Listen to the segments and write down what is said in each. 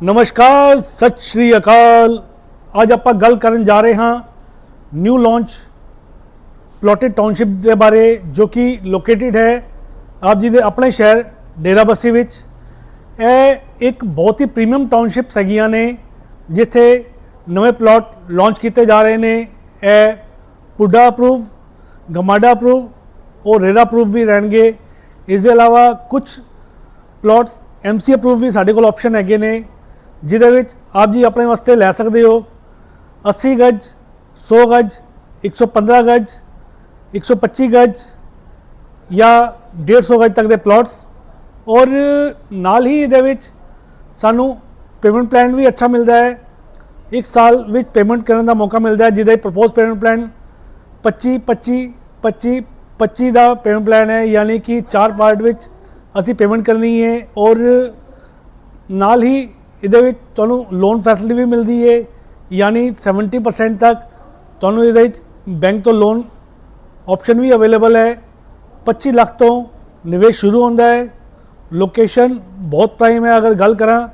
ਨਮਸਕਾਰ, ਸਤਿ ਸ਼੍ਰੀ ਅਕਾਲ। ਅੱਜ ਆਪਾਂ ਗੱਲ ਕਰਨ ਜਾ ਰਹੇ ਹਾਂ ਨਿਊ ਲਾਂਚ ਪਲੋਟਡ ਟਾਊਨਸ਼ਿਪ ਦੇ ਬਾਰੇ, ਜੋ ਕਿ ਲੋਕੇਟਿਡ ਹੈ ਆਪ ਜੀ ਦੇ ਆਪਣੇ ਸ਼ਹਿਰ ਡੇਰਾਬੱਸੀ ਵਿੱਚ। ਇਹ ਇੱਕ ਬਹੁਤ ਹੀ ਪ੍ਰੀਮੀਅਮ ਟਾਊਨਸ਼ਿਪਸ ਹੈਗੀਆਂ ਨੇ, ਜਿੱਥੇ ਨਵੇਂ ਪਲਾਟ ਲਾਂਚ ਕੀਤੇ ਜਾ ਰਹੇ ਨੇ। ਇਹ ਪੁੱਡਾ ਅਪਰੂਵ ਗਮਾਡਾ ਅਪਰੂਵ ਔਰ ਰੇਰਾ ਅਪਰੂਵ ਵੀ ਰਹਿਣਗੇ। ਇਸ ਦੇ ਇਲਾਵਾ ਕੁਝ ਪਲਾਟਸ ਐਮਸੀ ਅਪਰੂਵ ਵੀ ਸਾਡੇ ਕੋਲ ਆਪਸ਼ਨ ਹੈਗੇ ਨੇ। ਜਿਹਦੇ ਵਿੱਚ ਆਪ ਜੀ ਆਪਣੇ ਵਾਸਤੇ ਲੈ ਸਕਦੇ ਹੋ 80 ਗਜ 100 ਗਜ 115 ਗਜ 125 ਗਜ ਜਾਂ 150 ਗਜ ਤੱਕ ਦੇ ਪਲਾਟਸ ਔਰ ਨਾਲ ਹੀ ਇਹਦੇ ਵਿੱਚ ਸਾਨੂੰ ਪੇਮੈਂਟ ਪਲਾਨ ਵੀ ਅੱਛਾ ਮਿਲਦਾ ਹੈ। ਇੱਕ ਸਾਲ ਵਿੱਚ ਪੇਮੈਂਟ ਕਰਨ ਦਾ ਮੌਕਾ ਮਿਲਦਾ ਹੈ ਜਿਹਦਾ ਪ੍ਰਪੋਜ਼ ਪੇਮੈਂਟ ਪਲਾਨ 25 25 25 25 ਦਾ ਪੇਮੈਂਟ ਪਲਾਨ ਹੈ, ਯਾਨੀ ਕਿ ਚਾਰ ਪਾਰਟ ਵਿੱਚ ਅਸੀਂ ਪੇਮੈਂਟ ਕਰਨੀ ਹੈ ਔਰ ਨਾਲ ਹੀ ਇਹਦੇ ਵਿੱਚ ਤੁਹਾਨੂੰ ਲੋਨ ਫੈਸਿਲਿਟੀ ਵੀ ਮਿਲਦੀ ਹੈ ਯਾਨੀ 70% ਤੱਕ ਤੁਹਾਨੂੰ ਇਹਦੇ ਵਿੱਚ ਬੈਂਕ ਤੋਂ ਲੋਨ ਆਪਸ਼ਨ ਵੀ ਅਵੇਲੇਬਲ ਹੈ। 25 ਲੱਖ ਤੋਂ ਨਿਵੇਸ਼ ਸ਼ੁਰੂ ਹੁੰਦਾ ਹੈ। ਲੋਕੇਸ਼ਨ ਬਹੁਤ ਪ੍ਰਾਈਮ ਹੈ, ਅਗਰ ਗੱਲ ਕਰਾਂ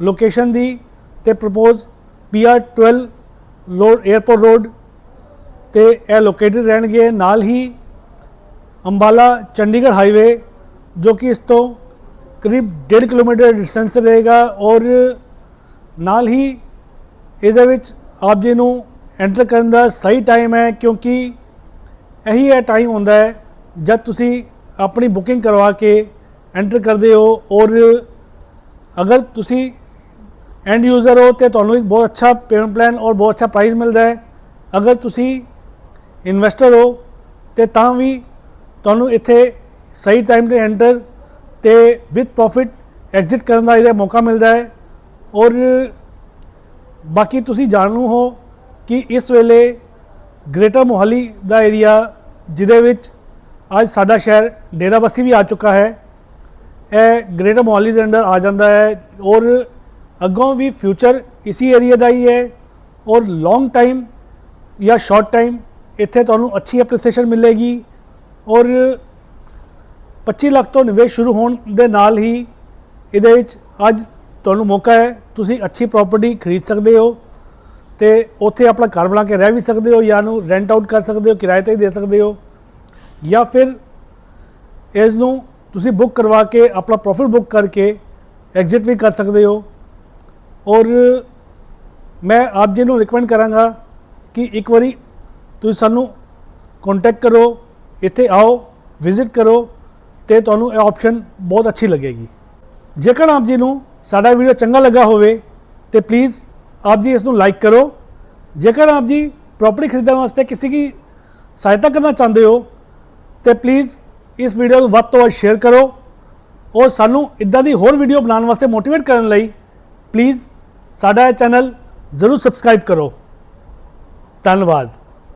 ਲੋਕੇਸ਼ਨ ਦੀ ਤੇ propose PR 12 road airport road ਤੇ ਇਹ ਲੋਕੇਟਡ ਰਹਿਣਗੇ। ਨਾਲ ਹੀ ਅੰਬਾਲਾ ਚੰਡੀਗੜ੍ਹ ਹਾਈਵੇ ਜੋ ਕਿ ਇਸ ਤੋਂ ਕਰੀਬ 1.5 ਕਿਲੋਮੀਟਰ ਡਿਸਟੈਂਸ ਰਹੇਗਾ ਔਰ ਨਾਲ ਹੀ ਇਹਦੇ ਵਿੱਚ ਆਪ ਜੀ ਨੂੰ ਐਂਟਰ ਕਰਨ ਦਾ ਸਹੀ ਟਾਈਮ ਹੈ ਕਿਉਂਕਿ ਇਹੀ ਇਹ ਟਾਈਮ ਹੁੰਦਾ ਹੈ ਜਦ ਤੁਸੀਂ ਆਪਣੀ ਬੁਕਿੰਗ ਕਰਵਾ ਕੇ ਐਂਟਰ ਕਰਦੇ ਹੋ ਔਰ ਅਗਰ ਤੁਸੀਂ ਐਂਡ ਯੂਜ਼ਰ ਹੋ ਤੇ ਤੁਹਾਨੂੰ ਇੱਕ ਬਹੁਤ ਅੱਛਾ ਪੇਮੈਂਟ ਪਲਾਨ ਔਰ ਬਹੁਤ ਅੱਛਾ ਪ੍ਰਾਈਸ ਮਿਲਦਾ ਹੈ। ਅਗਰ ਤੁਸੀਂ ਇਨਵੈਸਟਰ ਹੋ ਤੇ ਤਾਂ ਵੀ ਤੁਹਾਨੂੰ ਇੱਥੇ ਸਹੀ ਟਾਈਮ ਤੇ ਐਂਟਰ ਤੇ ਵਿਦ ਪ੍ਰੋਫਿਟ ਐਗਜ਼ਿਟ ਕਰਨ ਦਾ ਇਹਦਾ ਮੌਕਾ ਮਿਲਦਾ ਹੈ। ਔਰ ਬਾਕੀ ਤੁਸੀਂ ਜਾਣੂ ਹੋ ਕਿ ਇਸ ਵੇਲੇ ਗ੍ਰੇਟਰ ਮੋਹਾਲੀ ਦਾ ਏਰੀਆ ਜਿਹਦੇ ਵਿੱਚ ਅੱਜ ਸਾਡਾ ਸ਼ਹਿਰ ਡੇਰਾਬੱਸੀ ਵੀ ਆ ਚੁੱਕਾ ਹੈ। ਇਹ ਗ੍ਰੇਟਰ ਮੋਹਾਲੀ ਦੇ ਅੰਦਰ ਆ ਜਾਂਦਾ ਹੈ ਔਰ ਅੱਗੋਂ ਵੀ ਫਿਊਚਰ ਇਸੀ ਏਰੀਆ ਦਾ ਹੀ ਹੈ। ਔਰ ਲੌਂਗ ਟਾਈਮ ਜਾਂ ਸ਼ਾਰਟ ਟਾਈਮ ਇੱਥੇ ਤੁਹਾਨੂੰ ਅੱਛੀ ਐਪਰੀਸੀਏਸ਼ਨ ਮਿਲੇਗੀ। ਔਰ 25 ਲੱਖ ਤੋਂ ਨਿਵੇਸ਼ ਸ਼ੁਰੂ ਹੋਣ ਦੇ ਨਾਲ ਹੀ ਇਹਦੇ ਵਿੱਚ ਅੱਜ ਤੁਹਾਨੂੰ ਮੌਕਾ ਹੈ। ਤੁਸੀਂ ਅੱਛੀ ਪ੍ਰਾਪਰਟੀ ਖਰੀਦ ਸਕਦੇ ਹੋ ਤੇ ਉੱਥੇ ਆਪਣਾ ਘਰ ਬਣਾ ਕੇ ਰਹਿ ਵੀ ਸਕਦੇ ਹੋ ਜਾਂ ਨੂੰ ਰੈਂਟ ਆਊਟ ਕਰ ਸਕਦੇ ਹੋ, ਕਿਰਾਏ ਤੇ ਹੀ ਦੇ ਸਕਦੇ ਹੋ। ਜਾਂ ਫਿਰ ਇਸ ਨੂੰ ਤੁਸੀਂ ਬੁੱਕ ਕਰਵਾ ਕੇ ਆਪਣਾ ਪ੍ਰੋਫਿਟ ਬੁੱਕ ਕਰਕੇ ਐਗਜ਼ਿਟ ਵੀ ਕਰ ਸਕਦੇ ਹੋ। ਔਰ ਮੈਂ ਆਪ ਜੀ ਨੂੰ ਰਿਕਮੈਂਡ ਕਰਾਂਗਾ ਕਿ ਇੱਕ ਵਾਰੀ ਤੁਸੀਂ ਸਾਨੂੰ ਕੰਟੈਕਟ ਕਰੋ, ਇੱਥੇ ਆਓ ਵਿਜ਼ਿਟ ਕਰੋ। ਤੇ ਤੁਹਾਨੂੰ ਇਹ ਆਪਸ਼ਨ ਬਹੁਤ ਅੱਛੀ ਲੱਗੇਗੀ। ਜੇਕਰ ਆਪ ਜੀ ਨੂੰ ਸਾਡਾ ਵੀਡੀਓ ਚੰਗਾ ਲੱਗਾ ਹੋਵੇ, ਤੇ ਪਲੀਜ਼ ਆਪ ਜੀ ਇਸ ਨੂੰ ਲਾਈਕ ਕਰੋ। ਜੇਕਰ ਆਪ ਜੀ ਪ੍ਰਾਪਰਟੀ ਖਰੀਦਣ ਵਾਸਤੇ ਕਿਸੇ ਦੀ ਸਹਾਇਤਾ ਕਰਨਾ ਚਾਹੁੰਦੇ ਹੋ, ਤੇ ਪਲੀਜ਼ ਇਸ ਵੀਡੀਓ ਨੂੰ ਵੱਧ ਤੋਂ ਵੱਧ ਸ਼ੇਅਰ ਕਰੋ। ਔਰ ਸਾਨੂੰ ਇਦਾਂ ਦੀ ਹੋਰ ਵੀਡੀਓ ਬਣਾਉਣ ਵਾਸਤੇ ਮੋਟੀਵੇਟ ਕਰਨ ਲਈ ਪਲੀਜ਼ ਸਾਡਾ ਇਹ ਚੈਨਲ ਜ਼ਰੂਰ ਸਬਸਕ੍ਰਾਈਬ ਕਰੋ। ਧੰਨਵਾਦ।